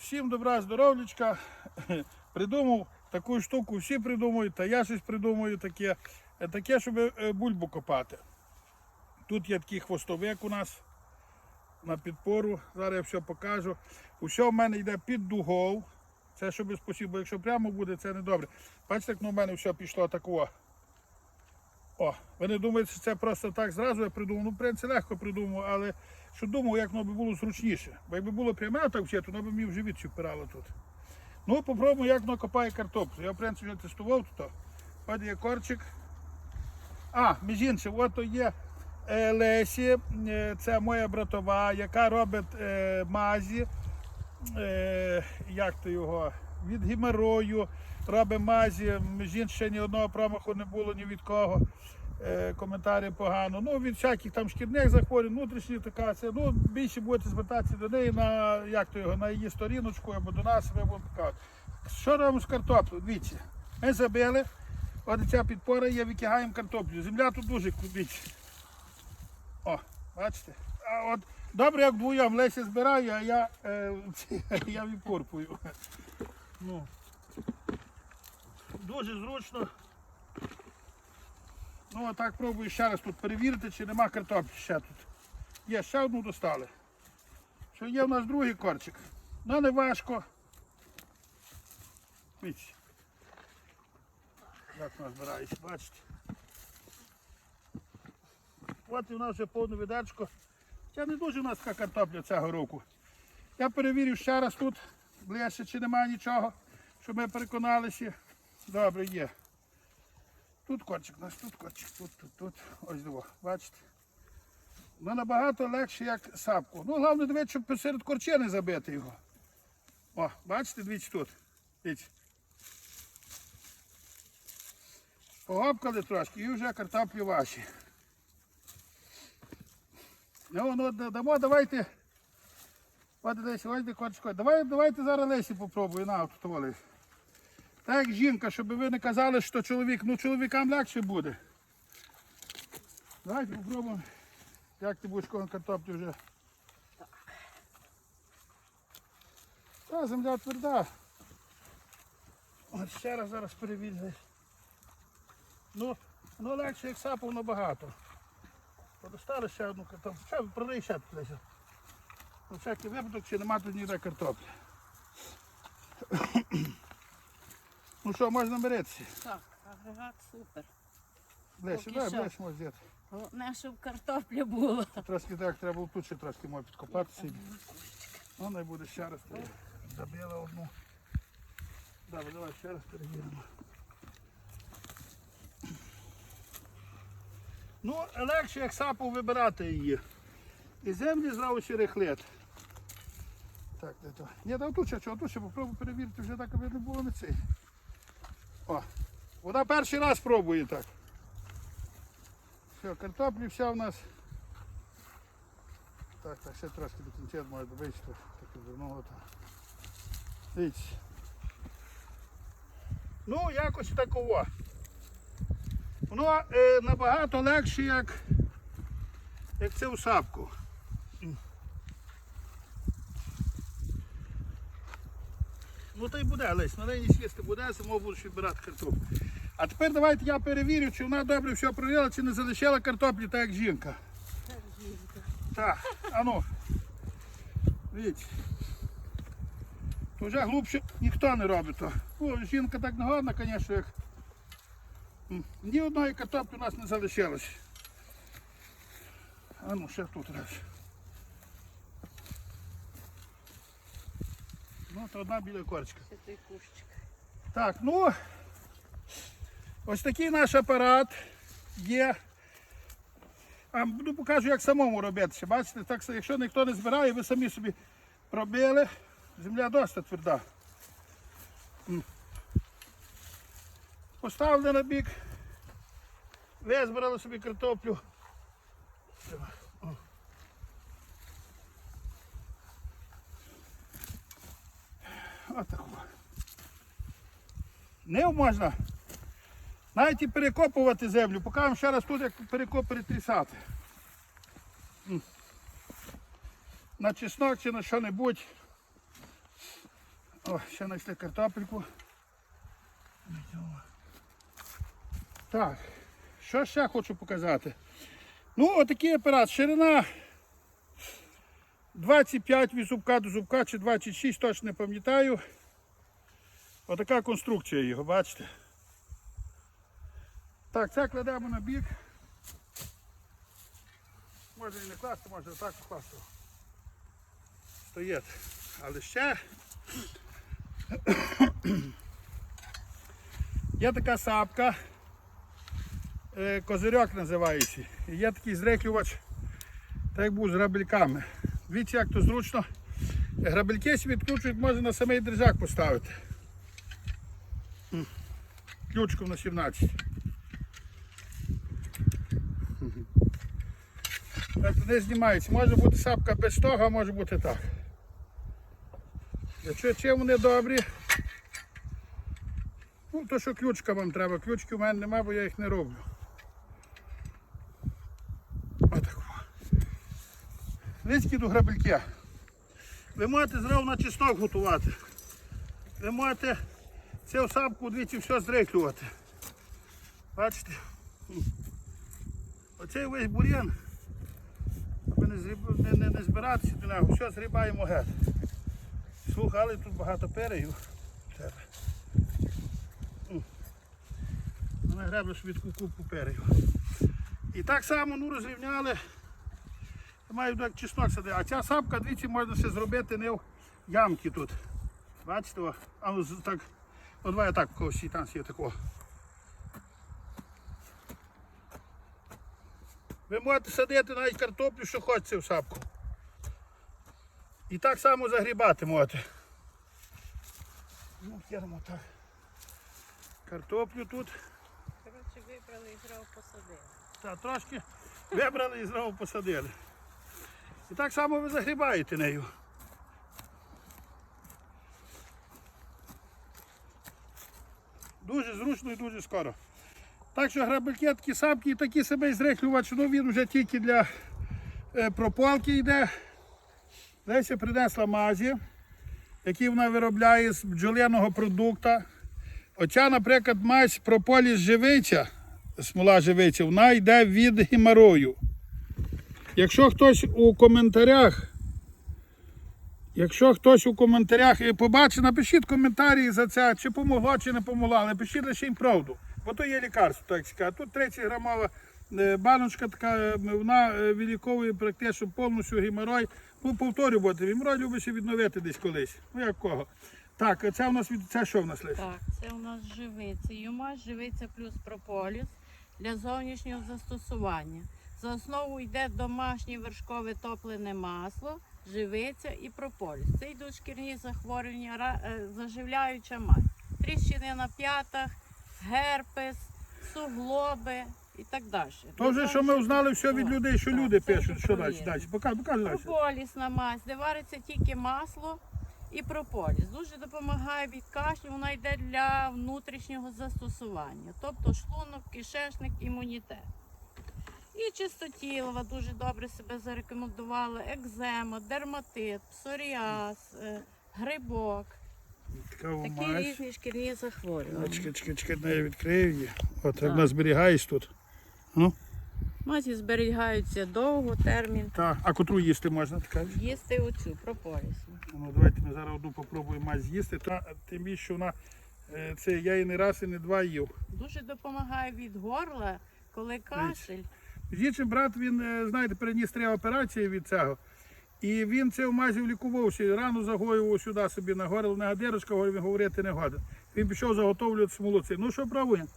Всім добра, здоров'ячка. Придумав таку штуку, всі придумують, та я щось придумую таке. Е, Таке, щоб е, бульбу копати. Тут є такий хвостовик у нас на підпору. Зараз я все покажу. Усе в мене йде під дугов. Це щоб спосіб, бо якщо прямо буде, це не добре. Бачите, як в мене все пішло такого. О, ви не думаєте, що це просто так зразу я придумав. Ну, в принципі, легко придумав, але що думав, як воно би було зручніше. Бо якби було пряме так то воно б мені в живіт впирало тут. Ну, попробуємо, як воно копає картоплю. Я, в принципі, вже тестував тут. От є корчик. А, між іншим, от є е, Лесі, е, це моя братова, яка робить е, мазі, як то його, від геморою, робить мазі, між іншим, ні одного промаху не було ні від кого. Е, коментарі погано. Ну, від всяких там шкідних захворювань, внутрішні така це. Ну, більше будете звертатися до неї на як то його, на її сторіночку або до нас, ви будемо показувати. Що робимо з картоплею? Дивіться, ми забили. От ця підпора є, викигаємо картоплю. Земля тут дуже кубить. О, бачите? А от добре, як вдвоєм Леся збирає, а я, е, я відкорпую. Ну, дуже зручно. Ну, а так пробую ще раз тут перевірити, чи нема картоплі ще тут. Є, ще одну достали. Що є в нас другий корчик. Ну не важко. Дивіться. Як вона збирається, бачите. От і в нас вже повне відерчко. Це не дуже у нас така картопля цього року. Я перевірю ще раз тут, ближче, чи немає нічого, щоб ми переконалися. Добре, є. Тут корчик у нас, тут корчик, тут, тут, тут. Ось диво, бачите. Ну набагато легше, як сапку. Ну, головне, дивіться, щоб посеред корча не забити його. О, бачите, дивіться тут. Дивіться. Погопкали трошки і вже картоплі ваші. Ну, ну дамо, давайте. От десь, ось де корчко. Давай, давайте зараз Лесі попробую. На, от Лесі. Так як жінка, щоб ви не казали, що чоловік, ну чоловікам легше буде. Давайте попробуємо. Як ти будеш кон картоплю вже. Та, земля тверда. От ще раз зараз перевірю. Ну, ну легше, як сапав набагато. Подостали ще одну картоплю. Ще продай ще Леся. На всякий випадок, чи нема тут ніде картоплі. Ну що, можна беретися? Так, агрегат супер. Поки дай, блесь, може взяти. Головне, щоб картопля була. Трошки так, треба було тут ще трошки може підкопатися. Ну, не буде ще раз. Забила одну. Добре, давай ще раз перевіримо. Ну, легше як сапу вибирати її. І землі зразу черехлет. Так, де то? Ні, да тут ще, чого, тут ще попробую перевірити, вже так, аби не було не цей. О, вона перший раз пробує так. Все, картоплі вся в нас. Так, так, ще трошки до кінця має добити, таке зерного там. Дивіться. Ну, якось такого. Воно е, набагато легше, як, як це у сапку. Ну то й буде, Лесь, на неї сісти буде, само будеш відбирати картоплю. А тепер давайте я перевірю, чи вона добре все прорила, чи не залишила картоплі так, як жінка. Так, а ну. Дивіться. То вже глибше ніхто не робить. О, жінка так не гарна, звісно, як. Ні одної картоплі у нас не залишилось. А ну, ще тут раз. Ну, то одна біля корчика. Це той кущик. Так, ну ось такий наш апарат є. А буду покажу, як самому робити. Бачите, так, якщо ніхто не збирає, ви самі собі пробили. Земля досить тверда. Поставили на бік. Визбирали собі картоплю. Отаку. Не можна навіть і перекопувати землю. Покажемо ще раз тут, як перекоп перетрісати. На чеснок чи на що-небудь. О, ще знайшли картопельку. Так, що ще хочу показати? Ну, отакий апарат. Ширина 25 від зубка до зубка чи 26, точно не пам'ятаю. Отака конструкція його, бачите? Так, це кладемо на бік. Може і не класти, може так покласти. Стоїть. Але ще є така сапка, е, козирьок називається. Є такий зреклювач, так як був з грабельками. Дивіться, як то зручно. Грабельки собі відкручують, можна на самий дрижак поставити. М. Ключком на 17. Так, не знімається. Може бути сапка без того, а може бути так. Якщо чим вони добрі, ну то що ключка вам треба. Ключки у мене нема, бо я їх не роблю. Низькі до грабельки. Ви можете зразу на чеснок готувати. Ви можете цю сапку двічі все зриклювати. Бачите? Оцей весь бур'ян, аби не, не, не, не збиратися до нього, все зрібаємо геть. Слухай, але тут багато перегів. в тебе. М. Вона собі таку купу перегів. І так само ну, розрівняли. Маю так чеснок садити. А ця сапка двічі можна ще зробити не в ямки тут. Бачите? о? А ну, так, от давай я так когось там є такого. Ви можете садити навіть картоплю, що хочете в сапку. І так само загрібати можете. Ну, кермо так. Картоплю тут. Коротше, вибрали і зразу посадили. Та, трошки вибрали і знову посадили. І так само ви загрібаєте нею. Дуже зручно і дуже скоро. Так що грабельки такі самки і такі себе зрехлювач, ну він вже тільки для е, прополки йде. Леся принесла мазі, які вона виробляє з бджолиного продукту. Оця, наприклад, мазь прополіс живиця, смола живиця, вона йде від геморою. Якщо хтось у коментарях, якщо хтось у коментарях побачить, напишіть коментарі за це, чи помогло, чи не помогло, але пишіть лише їм правду. Бо то є лікарство, так сказати. Тут 30 грамова е, баночка така, е, вона е, виліковує практично повністю геморой. Ну, повторю, бо геморой любить відновити десь колись. Ну як кого. Так, це у нас це що в нас лише? Так, це у нас живиця. Юмаш, живиця плюс прополіс для зовнішнього застосування. За основу йде домашнє вершкове топлене масло, живиця і прополіс. Це йдуть шкірні захворювання, е, заживляюча мать. Тріщини на п'ятах, герпес, суглоби і так далі. То вже що ми узнали все від людей, що люди Так, це пишуть. Що далі? Далі. Покажи, покажи далі. Прополісна мазь, де вариться тільки масло і прополіс. Дуже допомагає від кашлю, вона йде для внутрішнього застосування, тобто шлунок, кишечник, імунітет. І чистотілова дуже добре себе зарекомендувала, екзема, дерматит, псоріаз, е, грибок. Такі різні шкірні захворювання. Чекай, чекай, чекай, я відкрию її. От як Так. вона зберігається тут. Ну, Мазі зберігаються довго термін. та, а котру їсти можна така? Їсти оцю прополісну. Ну, давайте ми зараз одну попробуємо мазь з'їсти. Та, тим більше що вона, е, це я і не раз, і не два їв. Дуже допомагає від горла, коли кашель. Дічим брат, він, е, знаєте, переніс три операції від цього. І він це в мазі лікувався, рану загоював сюди собі на горло, на гадирочка, він говорити не годен. Він пішов заготовлювати смолоці. Ну що пробуємо?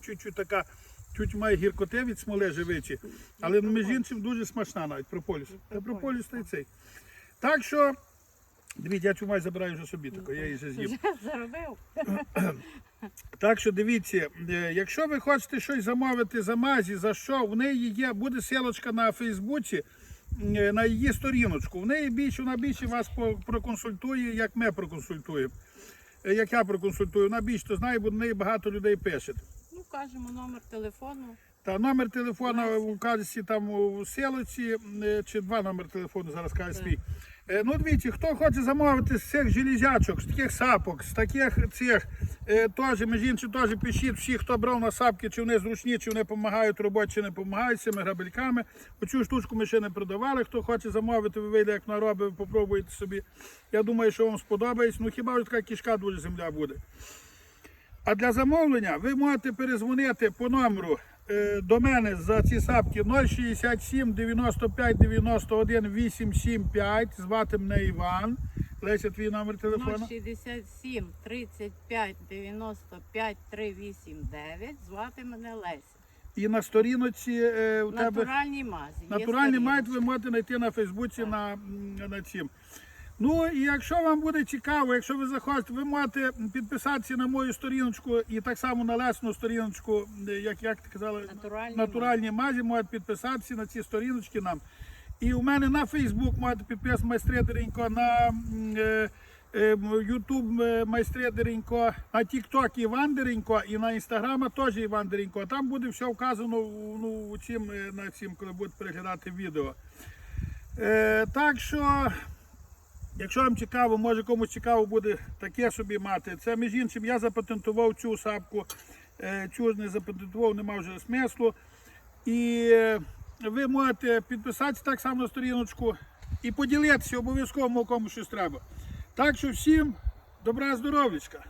Чуть-чуть така, чуть має гіркоти від смоли живичі, але між іншим дуже смачна навіть прополіс. Та прополіс та й цей. Так що, дивіться, я цю мазь забираю вже собі, таку, я її вже з'їв. Заробив. Так що дивіться, е, якщо ви хочете щось замовити за мазі, за що, в неї є, буде сілочка на Фейсбуці, е, на її сторіночку. В неї більше, вона більше вас проконсультує, як ми проконсультуємо. Е, Як я проконсультую, вона більше то знає, бо до неї багато людей пише. Ну, вкажемо номер телефону. Та номер телефона Леся. у казці там у селиці, е, чи два номер телефону зараз каже свій. Е, Ну, дивіться, хто хоче замовити з цих железячок, з таких сапок, з таких цих, е, теж, між іншим, теж пишіть всі, хто брав на сапки, чи вони зручні, чи вони допомагають роботі, чи не допомагають цими грабельками. Оцю штучку ми ще не продавали. Хто хоче замовити, ви вийде, як на роби, ви попробуйте собі. Я думаю, що вам сподобається. Ну хіба ж така кішка дуже земля буде. А для замовлення ви можете перезвонити по номеру до мене за ці сапки 067 95 91 875. Звати мене Іван. Леся, твій номер телефону. 067 35 95 389. Звати мене Леся. І на сторіночці е, у тебе Натуральній мазі. Є натуральний майт ви можете знайти на Фейсбуці на, на цім. Ну і якщо вам буде цікаво, якщо ви захочете, ви можете підписатися на мою сторіночку і так само на лесну сторіночку, е, як, як ти казала, Натуральні натуральні мазі, можете підписатися на ці сторіночки нам. І у мене на Фейсбук можете підписати майстри Деренько, на е, е, Ютуб е, майстри Деренько, на Тікток Іван Деренько і на Інстаграма теж Іван Деренько. Там буде все вказано ну, у е, на цім, коли будете переглядати відео. Е, так що, якщо вам цікаво, може комусь цікаво буде таке собі мати. Це між іншим я запатентував цю сапку, е, цю не запатентував, нема вже смислу. І е, ви можете підписатися так само на сторіночку і поділитися обов'язково кому щось треба. Так що всім добра здоров'ячка.